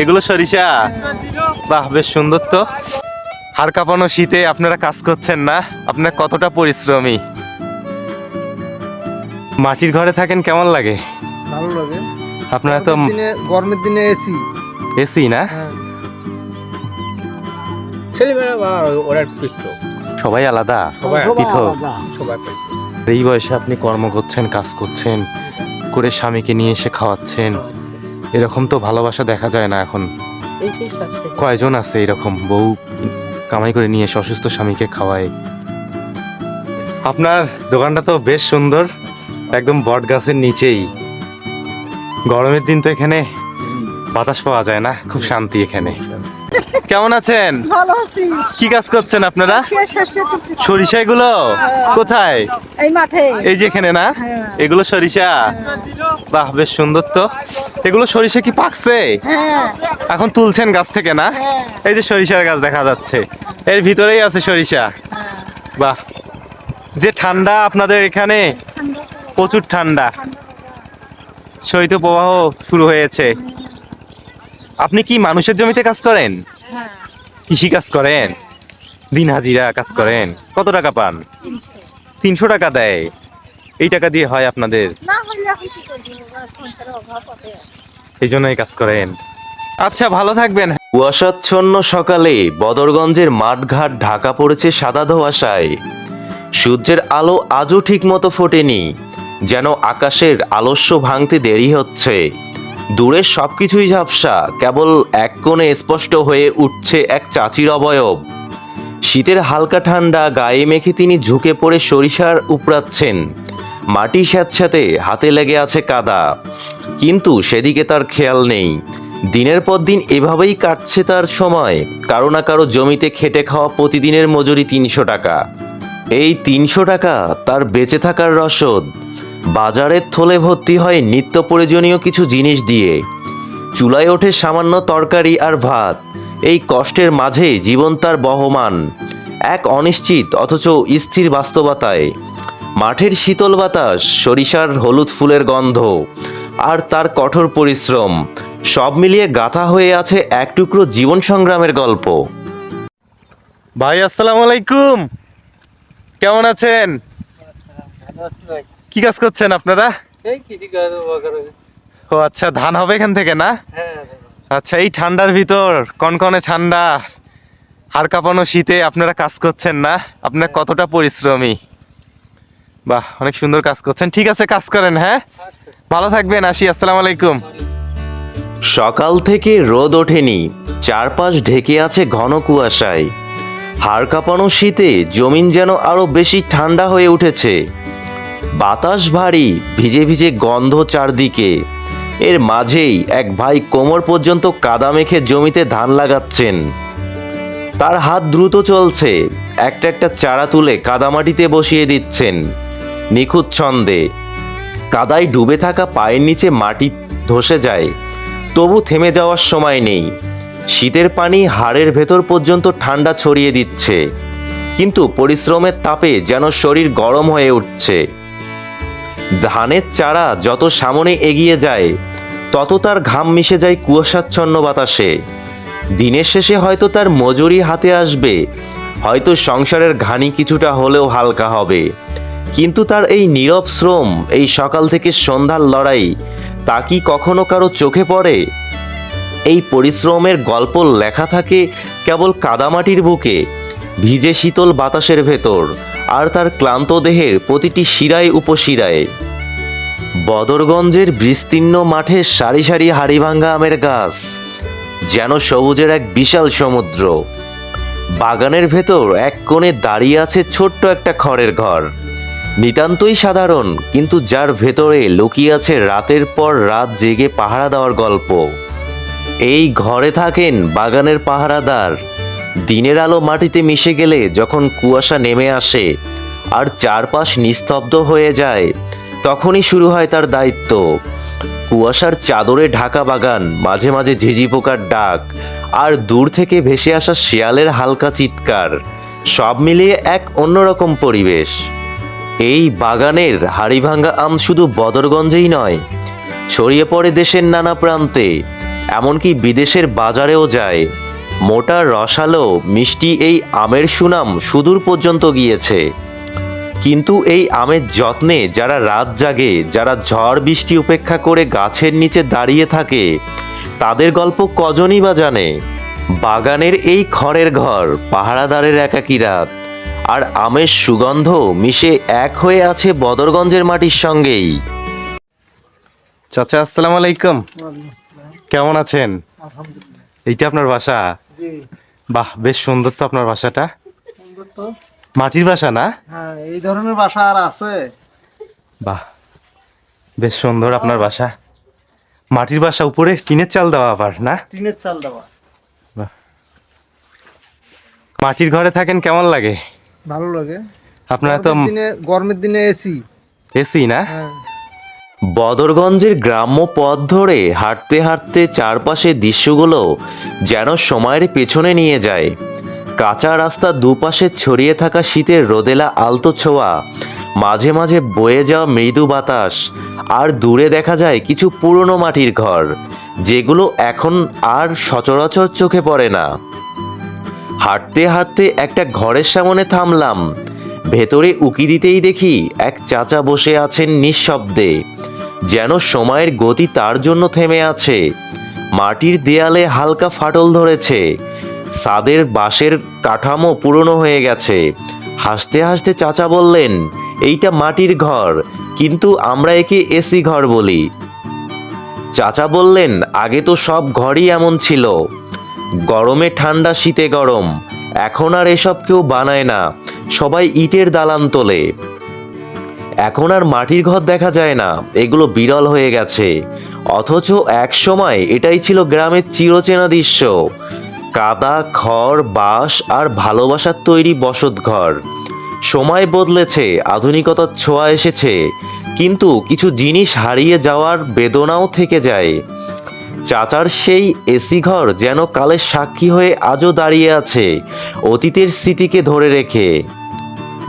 এগুলো সরিষা। বাহ বেশ সুন্দর তো। হাড় কাঁপানো শীতে আপনারা কাজ করছেন না। আপনার কতটা পরিশ্রমী? মাটির ঘরে থাকেন কেমন লাগে? ভালো লাগে। আপনারা তো গরমের দিনে এসি এসি না? হ্যাঁ। সবাই আলাদা পৃথক এই বয়সে আপনি কর্ম করছেন কাজ করছেন করে স্বামীকে নিয়ে এসে খাওয়াচ্ছেন। এরকম তো ভালোবাসা দেখা যায় না এখন। কয়জন আছে এরকম বউ কামাই করে নিয়ে এসে অসুস্থ স্বামীকে খাওয়ায়? আপনার দোকানটা তো বেশ সুন্দর একদম বট গাছের নিচেই। গরমের দিন তো এখানে বাতাস পাওয়া যায় না খুব শান্তি এখানে। কেমন আছেন? ভালো আছি। কি কাজ করছেন আপনারা? সরিষা এগুলো কোথায়? এই মাঠে। এই যে এখানে না? হ্যাঁ। এগুলো সরিষা? বাহ বেশ সুন্দর তো। এগুলো সরিষা কি পাকছে? হ্যাঁ। এখন তুলছেন গাছ থেকে না? হ্যাঁ। এই যে সরিষার গাছ দেখা যাচ্ছে। এর ভিতরেই আছে সরিষা। বাহ। যে ঠান্ডা আপনাদের এখানে? প্রচুর ঠান্ডা। শৈত্য প্রবাহ শুরু হয়েছে। আপনি কি মানুষের জমিতে কাজ করেন? কৃষি কাজ করেন? দিন হাজিরা কাজ করেন? কত টাকা পান? তিনশো টাকা দেয়। এই টাকা দিয়ে হয় আপনাদের? এই জন্যই কাজ করেন। আচ্ছা ভালো থাকবেন। কুয়াশাচ্ছন্ন সকালে বদরগঞ্জের মাঠঘাট ঢাকা পড়েছে সাদা ধোয়াশায়। সূর্যের আলো আজও ঠিকমতো ফোটেনি যেন আকাশের আলস্য ভাঙতে দেরি হচ্ছে। দূরের সবকিছুই ঝাপসা, কেবল এক কোণে স্পষ্ট হয়ে উঠছে এক চাচির অবয়ব। শীতের হালকা ঠান্ডা গায়ে মেখে তিনি ঝুঁকে পড়ে সরিষার উপড়াচ্ছেন। মাটি স্যাঁতস্যাঁতে হাতে লেগে আছে কাদা। কিন্তু সেদিকে তার খেয়াল নেই। দিনের পর দিন এভাবেই কাটছে তার সময়। কারও না কারও জমিতে খেটে খাওয়া প্রতিদিনের মজুরি তিনশো টাকা। এই তিনশো টাকা তার বেঁচে থাকার রসদ। বাজারের থলে ভর্তি হয় নিত্য প্রয়োজনীয় কিছু জিনিস দিয়ে। চুলায় ওঠে সামান্য তরকারি আর ভাত। এই কষ্টের মাঝে জীবন তার বহমান। এক অনিশ্চিত অথচ স্থির বাস্তবতায়। মাঠের শীতল বাতাস সরিষার হলুদ ফুলের গন্ধ আর তার কঠোর পরিশ্রম সব মিলিয়ে গাথা হয়ে আছে এক টুকরো জীবন সংগ্রামের গল্প। ভাই আসসালামু আলাইকুম। কেমন আছেন? কি কাজ করছেন আপনারা? ও আচ্ছা ধান হবে এখান থেকে না? হ্যাঁ আচ্ছা এই ঠান্ডার ভিতর কনকনে ঠান্ডা হাড় কাঁপানো শীতে আপনারা কাজ করছেন না? আপনার কতটা পরিশ্রমী? বাহ অনেক সুন্দর কাজ করছেন। ঠিক আছে কাজ করেন হ্যাঁ? ভালো থাকবেন আসি আসসালামু আলাইকুম। সকাল থেকে রোদ ওঠেনি চারপাশ ঢেকে আছে ঘন কুয়াশায়। হাড় কাঁপানো শীতে জমিন যেন আরও বেশি ঠান্ডা হয়ে উঠেছে। বাতাস ভারী, ভিজে ভিজে গন্ধ চারদিকে। এর মাঝেই এক ভাই কোমর পর্যন্ত কাদা মেখে জমিতে ধান লাগাচ্ছেন। তার হাত দ্রুত চলছে, একটা একটা চারা তুলে কাদামাটিতে বসিয়ে দিচ্ছেন। নিখুঁত ছন্দে। কাদায় ডুবে থাকা পায়ের নিচে মাটি ধসে যায়। তবু থেমে যাওয়ার সময় নেই। শীতের পানি হাড়ের ভেতর পর্যন্ত ঠান্ডা ছড়িয়ে দিচ্ছে। কিন্তু পরিশ্রমের তাপে যেন শরীর গরম হয়ে উঠছে। ধানের চারা যত সামনে এগিয়ে যায়, তত তার ঘাম মিশে যায় কুয়াশাচ্ছন্ন বাতাসে। দিনের শেষে হয়তো তার মজুরি হাতে আসবে, হয়তো সংসারের ঘানি কিছুটা হলেও হালকা হবে। কিন্তু তার এই নীরব শ্রম, এই সকাল থেকে সন্ধ্যার লড়াই, তা কি কখনো কারও চোখে পড়ে? এই পরিশ্রমের গল্প লেখা থাকে কেবল কাদামাটির বুকে, ভিজে শীতল বাতাসের ভেতর। আর তার ক্লান্ত দেহের প্রতিটি শিরায় উপশিরায়। বদরগঞ্জের বিস্তীর্ণ মাঠে সারি সারি হাড়িভাঙ্গা আমের গাছ, যেন সবুজের এক বিশাল সমুদ্র। বাগানের ভেতর এক কোণে দাঁড়িয়ে আছে ছোট্ট একটা খড়ের ঘর। নিতান্তই সাধারণ, কিন্তু যার ভেতরে লুকিয়ে আছে রাতের পর রাত জেগে পাহারা দেওয়ার গল্প। এই ঘরে থাকেন বাগানের পাহারাদার দিনের আলো মাটিতে মিশে গেলে যখন কুয়াশা নেমে আসে আর চারপাশ নিস্তব্ধ হয়ে যায়, তখনই শুরু হয় তার দায়িত্ব। কুয়াশার চাদরে ঢাকা বাগান, মাঝে মাঝে ঝিঝি পোকার ডাক আর দূর থেকে ভেসে আসা শিয়ালের হালকা চিৎকার, সব মিলিয়ে এক অন্যরকম পরিবেশ। এই বাগানের হাড়িভাঙ্গা আম শুধু বদরগঞ্জেই নয়, ছড়িয়ে পড়ে দেশের নানা প্রান্তে, এমনকি বিদেশের বাজারেও যায়। মোটা রসালো মিষ্টি এই আমের সুনাম সুদূর পর্যন্ত গিয়েছে। কিন্তু এই আমের যত্নে যারা রাত জাগে যারা ঝড় বৃষ্টি উপেক্ষা করে গাছের নিচে দাঁড়িয়ে থাকে তাদের গল্প কজনই বা জানে? বাগানের এই খড়ের ঘর পাহারাদারের একাকী রাত। আর আমের সুগন্ধ মিশে এক হয়ে আছে বদরগঞ্জের মাটির সঙ্গেই। চাচা আসসালামু আলাইকুম। কেমন আছেন? এইটা আপনার বাসা? বাহ বেশ সুন্দর তো আপনার বাসাটা সুন্দর তো। মাটির বাসা না? হ্যাঁ এই ধরনের বাসা আর আছে। বাহ বেশ সুন্দর আপনার বাসা মাটির বাসা উপরে টিনের চাল দেওয়া আবার না? টিনের চাল দেওয়া। মাটির ঘরে থাকেন কেমন লাগে? ভালো লাগে। আপনারা তো গরমের দিনে গরমের দিনে এসি। এসি না? হ্যাঁ। বদরগঞ্জের গ্রাম্য পথ ধরে হাঁটতে হাঁটতে চারপাশের দৃশ্যগুলো যেন সময়ের পেছনে নিয়ে যায়। কাঁচা রাস্তা দুপাশে ছড়িয়ে থাকা শীতের রোদেলা আলতো ছোঁয়া, মাঝে মাঝে বয়ে যাওয়া মৃদু বাতাস, আর দূরে দেখা যায় কিছু পুরনো মাটির ঘর, যেগুলো এখন আর সচরাচর চোখে পড়ে না। হাঁটতে হাঁটতে একটা ঘরের সামনে থামলাম। ভেতরে উকি দিতেই দেখি এক চাচা বসে আছেন নিঃশব্দে। যেন সময়ের গতি তার জন্য থেমে আছে। মাটির দেয়ালে হালকা ফাটল ধরেছে। সাদের বাঁশের কাঠামো পুরনো হয়ে গেছে। হাসতে হাসতে চাচা বললেন, এইটা মাটির ঘর, কিন্তু আমরা একে এসি ঘর বলি। চাচা বললেন, আগে তো সব ঘরই এমন ছিল। গরমে ঠান্ডা, শীতে গরম। এখন আর এসব কেউ বানায় না। সবাই ইটের দালান তোলে। এখন আর মাটির ঘর দেখা যায় না। এগুলো বিরল হয়ে গেছে। অথচ এক সময় এটাই ছিল গ্রামের চিরচেনা দৃশ্য। কাদা, খড়, বাঁশ আর ভালোবাসার তৈরি বসত ঘর। সময় বদলেছে, আধুনিকতার ছোঁয়া এসেছে, কিন্তু কিছু জিনিস হারিয়ে যাওয়ার বেদনাও থেকে যায়। চাচার সেই এসি ঘর যেন কালের সাক্ষী হয়ে আজও দাঁড়িয়ে আছে, অতীতের স্মৃতিকে ধরে রেখে।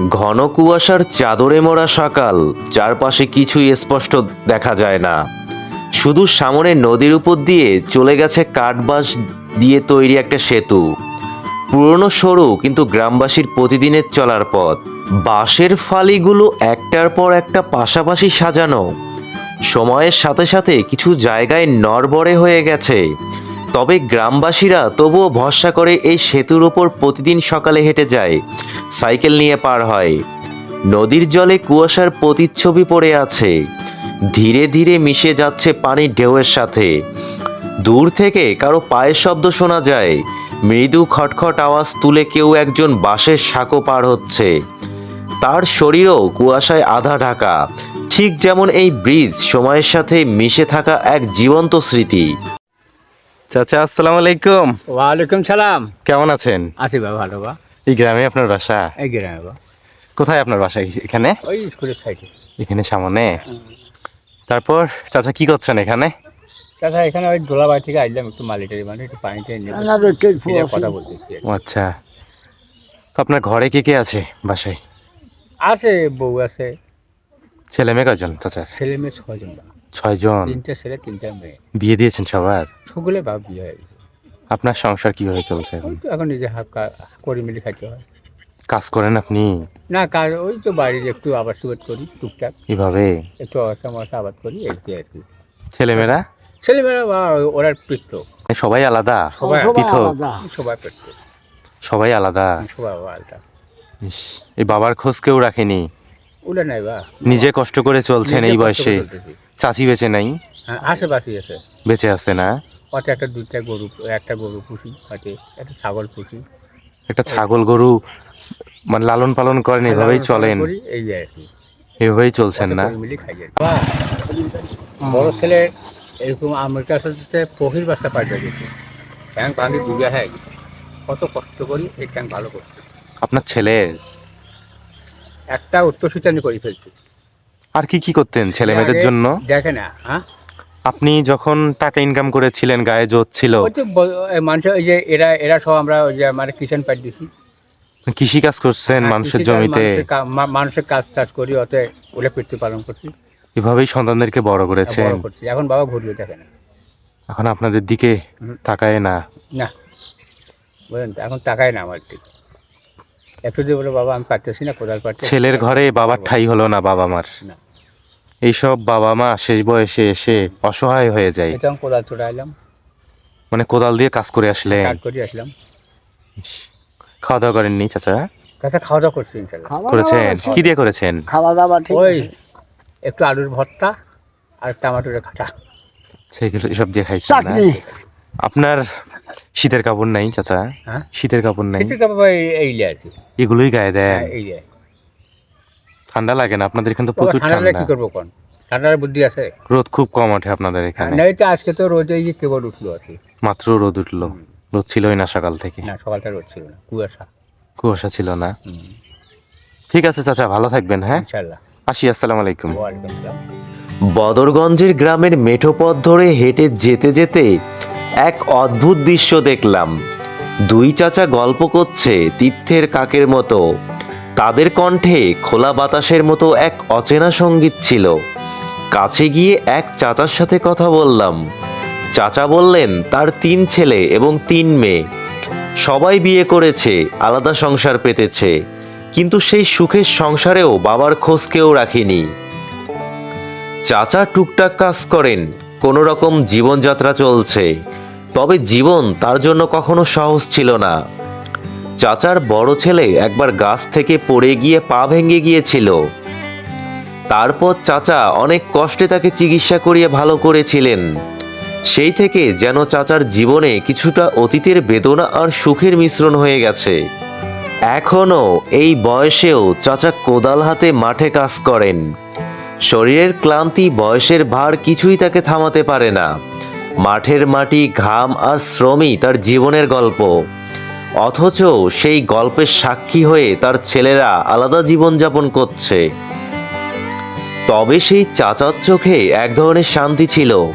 ঘন কুয়াশার চাদরে মোড়া সকাল, চারপাশে কিছুই স্পষ্ট দেখা যায় না। শুধু সামনে নদীর উপর দিয়ে চলে গেছে কাঠবাস দিয়ে তৈরি একটা সেতু। পুরনো সরু কিন্তু গ্রামবাসীর প্রতিদিনের চলার পথ। বাঁশের ফালিগুলো একটার পর একটা পাশাপাশি সাজানো। সময়ের সাথে সাথে কিছু জায়গায় নড়বড়ে হয়ে গেছে। তবে গ্রামবাসীরা তবুও ভরসা করে এই সেতুর ওপর প্রতিদিন সকালে হেঁটে যায়। সাইকেল নিয়ে পার হয়। নদীর জলে কুয়াশার প্রতিচ্ছবি পড়ে আছে। ধীরে ধীরে মিশে যাচ্ছে পানির ঢেউয়ের সাথে। দূর থেকে কারও পায়ের শব্দ শোনা যায়। মৃদু খটখট আওয়াজ তুলে কেউ একজন বাঁশের সাঁকো পার হচ্ছে। তার শরীরও কুয়াশায় আধা ঢাকা। ঠিক যেমন এই ব্রিজ সময়ের সাথে মিশে থাকা এক জীবন্ত স্মৃতি। চাচা আসসালামু আলাইকুম। ওয়ালাইকুম সালাম। কেমন আছেন? আছি বা ভালো বা। এই গ্রামে আপনার বাসা? এই গ্রামে বা। কোথায় আপনার বাসা? এখানে? ওই স্কুলের সাইডে। এখানে সামনে? তারপর চাচা কি করছেন এখানে? চাচা এখানে ওই দোলাবাড়ি থেকে আসলাম একটু মালিটারি মানে একটু নেব এটা কথা বলতেছি ও আচ্ছা। তো আপনার ঘরে কে কে আছে বাসায়? আছে বউ আছে। ছেলে মেয়ে কজন চাচা? ছেলে মেয়ে ছজন বা ছয়জন তিনটে ছেলে তিনটে মেয়ে। বিয়ে দিয়েছেন সবার? সকলে বা বিয়ে হয়ে গেছে। আপনার সংসার কীভাবে চলছে এখন? তো এখন নিজে হাফ কা- করে মিলে খাইতে হয়। কাজ করেন আপনি? না কাজ ওই তো বাড়ির একটু আবাদ সুবাদ করি টুকটাক। এভাবে? একটু অসা মশা আবাদ করি এই আর কি। ছেলেমেয়েরা? ছেলেমেয়েরা বা ওরা পিষ্ট সবাই আলাদা? সবাই পৃথক? সবাই পিষ্ট সবাই আলাদা? সবাই আলাদা। ইস, এই বাবার খোঁজ কেউ রাখেনি? ওটা নাই বা। নিজে কষ্ট করে চলছেন এই বয়সে? চাচি বেঁচে নাই। হ্যাঁ আশেপাশে আছে। বেঁচে আছে না? ওতে একটা দুইটা গরু একটা গরু পুষি হাতে একটা ছাগল পুষি। একটা ছাগল গরু মানে লালন পালন করেন এভাবেই চলেন। এই আর কি। এভাবেই চলছেন না। বড় ছেলে এরকম আমার কাছে পহির বাচ্চা পাঠিয়ে গেছে ট্যাঙ্ক ভাঙি ডুবে হয়ে। গেছে কত কষ্ট করি এই ট্যাঙ্ক ভালো করছে আপনার ছেলের একটা উত্তরসূচানি করে ফেলছি। আর কি কি করতেন ছেলে মেয়েদের জন্য? দেখে না হ্যাঁ? আপনি যখন টাকা ইনকাম করেছিলেন গায়ে জোর ছিল মানুষের ওই যে এরা এরা সব আমরা ওই যে মানে কিষান পাট দিছি। কৃষি কাজ করছেন হ্যাঁ, মানুষের জমিতে। মানুষের কাজ টাজ করি ওতে ওটা পেট্রো পালন করছি। এভাবেই সন্তানদেরকে বড় করেছেন। করছি। এখন বাবা ঘুরলে দেখে না এখন আপনাদের দিকে তাকায় না। না বুঝলেন তো? এখন টাকাই না আমার ঠিক একটু দিয়ে বলে বাবা আমি পারতেছি না কোদাল পারতেছি ছেলের ঘরে বাবার ঠাই হলো না বাবা মার। না। এইসব বাবা মা শেষ বয়সে এসে অসহায় হয়ে যায়। এটা কোদাল চলে এলাম মানে কোদাল দিয়ে কাজ করে আসলেন কাজ করে আসলাম। খাওয়া দাওয়া করেননি চাচা? কাছে খাওয়া দাওয়া করছি করেছেন? কি দিয়ে করেছেন? খাওয়া দাওয়া ঠিক ওই একটু আলুর ভর্তা আর টমাটোরের খাটা সেগুলো এসব দিয়ে খাইছেন না? আপনার শীতের কাপড় নাই চাচা? হ্যাঁ? শীতের কাপড় নাই? খিচুড়ি বাবা এই- এই লে এগুলোই গায়ে দেন। হ্যাঁ, এই ঠান্ডা লাগে না আপনাদের এখানে তো প্রচুর ঠান্ডা কি করব কোন? ঠান্ডার বুদ্ধি আছে? রোদ খুব কম ওঠে আপনাদের এখানে। নাই তো আজকে তো রোজ এই যে কেবল উঠল আর কি। মাত্র রোদ উঠল। রোদ ছিলই না সকাল থেকে। না সকালটা রোদ ছিল না কুয়াশা। কুয়াশা ছিল না। ঠিক আছে চাচা ভালো থাকবেন হ্যাঁ? ইনশাল্লাহ আসি আসসালামু আলাইকুম। ওয়ালাইকুম আসসালাম বদরগঞ্জের গ্রামের মেঠো পথ ধরে হেঁটে যেতে যেতে এক অদ্ভুত দৃশ্য দেখলাম। দুই চাচা গল্প করছে তীর্থের কাকের মতো। তাদের কণ্ঠে খোলা বাতাসের মতো এক অচেনা সংগীত ছিল। কাছে গিয়ে এক চাচার সাথে কথা বললাম। চাচা বললেন, তার তিন ছেলে এবং তিন মেয়ে। সবাই বিয়ে করেছে, আলাদা সংসার পেতেছে। কিন্তু সেই সুখের সংসারেও বাবার খোঁজ কেউ রাখেনি। চাচা টুকটাক কাজ করেন, কোনো রকম জীবনযাত্রা চলছে। তবে জীবন তার জন্য কখনো সহজ ছিল না। চাচার বড় ছেলে একবার গাছ থেকে পড়ে গিয়ে পা ভেঙে গিয়েছিল। তারপর চাচা অনেক কষ্টে তাকে চিকিৎসা করিয়ে ভালো করেছিলেন। সেই থেকে যেন চাচার জীবনে কিছুটা অতীতের বেদনা আর সুখের মিশ্রণ হয়ে গেছে। এখনও এই বয়সেও চাচা কোদাল হাতে মাঠে কাজ করেন। শরীরের ক্লান্তি, বয়সের ভার কিছুই তাকে থামাতে পারে না। মাঠের মাটি, ঘাম আর শ্রমই তার জীবনের গল্প। অথচ সেই গল্পের সাক্ষী হয়ে তার ছেলেরা আলাদা জীবনযাপন করছে। তবে সেই চাচার চোখে এক ধরনের শান্তি ছিল।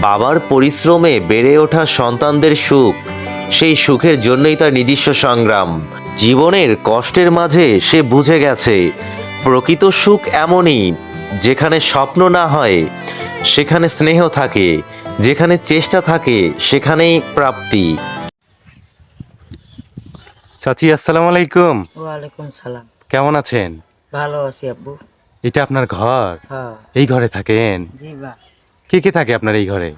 বাবার পরিশ্রমে বেড়ে ওঠা সন্তানদের সুখ, সেই সুখের জন্যই তার নিজস্ব সংগ্রাম। জীবনের কষ্টের মাঝে সে বুঝে গেছে, প্রকৃত সুখ এমনই, যেখানে স্বপ্ন না হয়, সেখানে স্নেহ থাকে, যেখানে চেষ্টা থাকে, সেখানেই প্রাপ্তি। চাচি আসসালামু আলাইকুম। ওয়ালাইকুম সালাম। কেমন আছেন? ভালো আছি আব্বু। এটা আপনার ঘর? হ্যাঁ। এই ঘরে থাকেন? জি বা। কে কে থাকে আপনার এই ঘরে?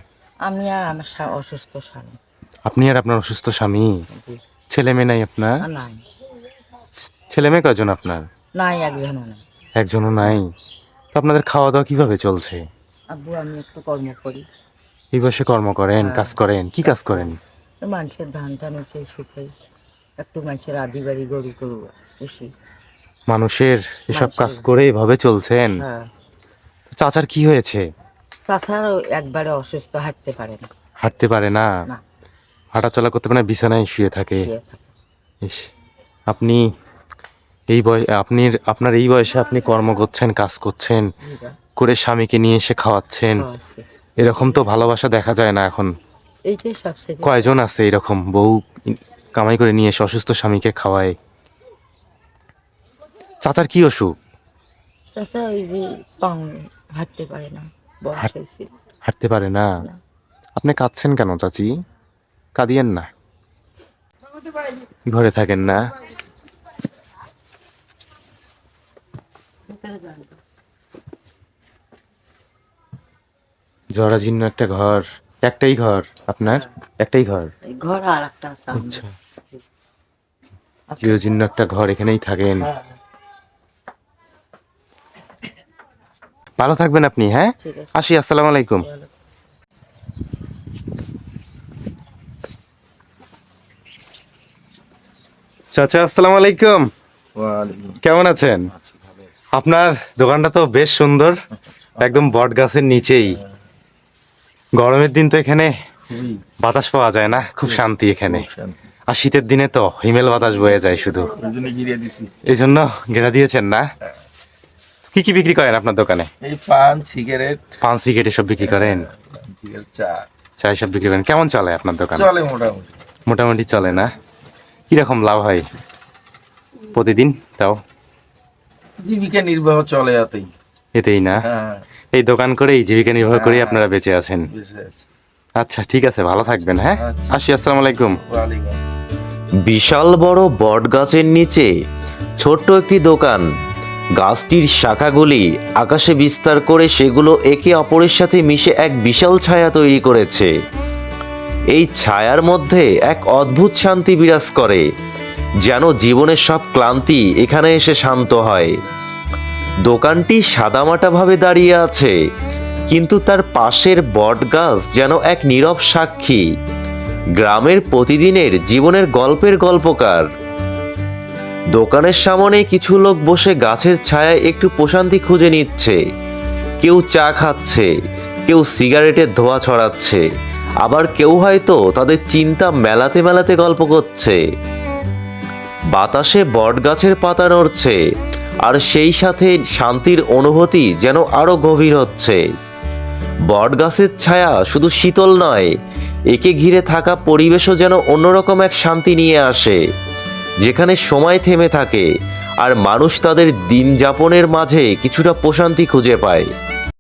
আমি আর আমার অসুস্থ স্বামী। আপনি আর আপনার অসুস্থ স্বামী? ছেলে মেয়ে নাই আপনার? নাই। ছেলে মেয়ে কয়জন আপনার? নাই একজনও নাই। একজনও নাই। তো আপনাদের খাওয়া দাওয়া কীভাবে চলছে? আব্বু আমি একটু কর্ম করি। এই বয়সে কর্ম করেন কাজ করেন কি কাজ করেন? মানুষের ধান টান শুকাই। একটু মানুষের আদি বাড়ি গরু টরু পুষি মানুষের এসব কাজ করে এভাবে চলছেন? হ্যাঁ। তো চাচার কি হয়েছে? তাছাড়াও একবারে অসুস্থ হাঁটতে পারে না। হাঁটতে পারে না? না। হাঁটাচলা করতে পারে না বিছানায় শুয়ে থাকে। শুয়ে থাকে। ইস আপনি এই বয়স আপনি আপনার এই বয়সে আপনি কর্ম করছেন কাজ করছেন করে স্বামীকে নিয়ে এসে খাওয়াচ্ছেন। খাওয়াচ্ছি। এরকম তো ভালোবাসা দেখা যায় না এখন। এইটাই সবচেয়ে কয়জন আছে এরকম? বউ কামাই করে নিয়ে এসে অসুস্থ স্বামীকে খাওয়ায়। চাচার কি অসুখ? চাচা ওই যে পাং হাঁটতে পারে না বয়স হয়েছে। হাঁটতে পারে না? না। আপনি কাঁদছেন কেন চাচি? কাঁদিয়েন না। ঘরে থাকেন না। জরাজীর্ণ একটা ঘর। একটাই ঘর আপনার? একটাই ঘর? ঘর আর একটা। আচ্ছা। চিরজীর্ণ একটা ঘর এখানেই থাকেন। হ্যাঁ, ভালো থাকবেন আপনি হ্যাঁ? আসি আসসালামু আলাইকুম। চাচা আসসালামু আলাইকুম। কেমন আছেন? আপনার দোকানটা তো বেশ সুন্দর একদম বট গাছের নিচেই গরমের দিন তো এখানে বাতাস পাওয়া যায় না খুব শান্তি এখানে। আর শীতের দিনে তো হিমেল বাতাস বয়ে যায় শুধু। এই জন্য ঘেরা দিয়েছেন না? কি কি বিক্রি করেন আপনার দোকানে? এই পান সিগারেট। পান সিগারেট এসব বিক্রি করেন? চা। সব বিক্রি করেন। কেমন চলে আপনার দোকান? চলে মোটামুটি। মোটামুটি চলে না? কীরকম লাভ হয় প্রতিদিন তাও? জীবিকা নির্বাহ চলে এতেই। এতেই না? হ্যাঁ। এই দোকান করেই জীবিকা নির্বাহ করেই আপনারা বেঁচে আছেন। আচ্ছা ঠিক আছে ভালো থাকবেন হ্যাঁ? আচ্ছা। আসি আসসালামু আলাইকুম। বিশাল বড় বট গাছের নিচে ছোট্ট একটি দোকান। গাছটির শাখাগুলি আকাশে বিস্তার করে সেগুলো একে অপরের সাথে মিশে এক বিশাল ছায়া তৈরি করেছে। এই ছায়ার মধ্যে এক অদ্ভুত শান্তি বিরাজ করে যেন জীবনের সব ক্লান্তি এখানে এসে শান্ত হয়। দোকানটি সাদামাটাভাবে দাঁড়িয়ে আছে, কিন্তু তার পাশের বটগাছ যেন এক নীরব সাক্ষী। গ্রামের প্রতিদিনের জীবনের গল্পের গল্পকার। দোকানের সামনে কিছু লোক বসে গাছের ছায়ায় একটু প্রশান্তি খুঁজে নিচ্ছে। কেউ চা খাচ্ছে, কেউ সিগারেটের ধোয়া ছড়াচ্ছে, আবার কেউ হয়তো তাদের চিন্তা মেলাতে মেলাতে গল্প করছে। বাতাসে বটগাছের পাতা নড়ছে আর সেই সাথে শান্তির অনুভূতি যেন আরও গভীর হচ্ছে। বটগাছের ছায়া শুধু শীতল নয়, একে ঘিরে থাকা পরিবেশও যেন অন্যরকম এক শান্তি নিয়ে আসে, যেখানে সময় থেমে থাকে আর মানুষ তাদের দিন যাপনের মাঝে কিছুটা প্রশান্তি খুঁজে পায়।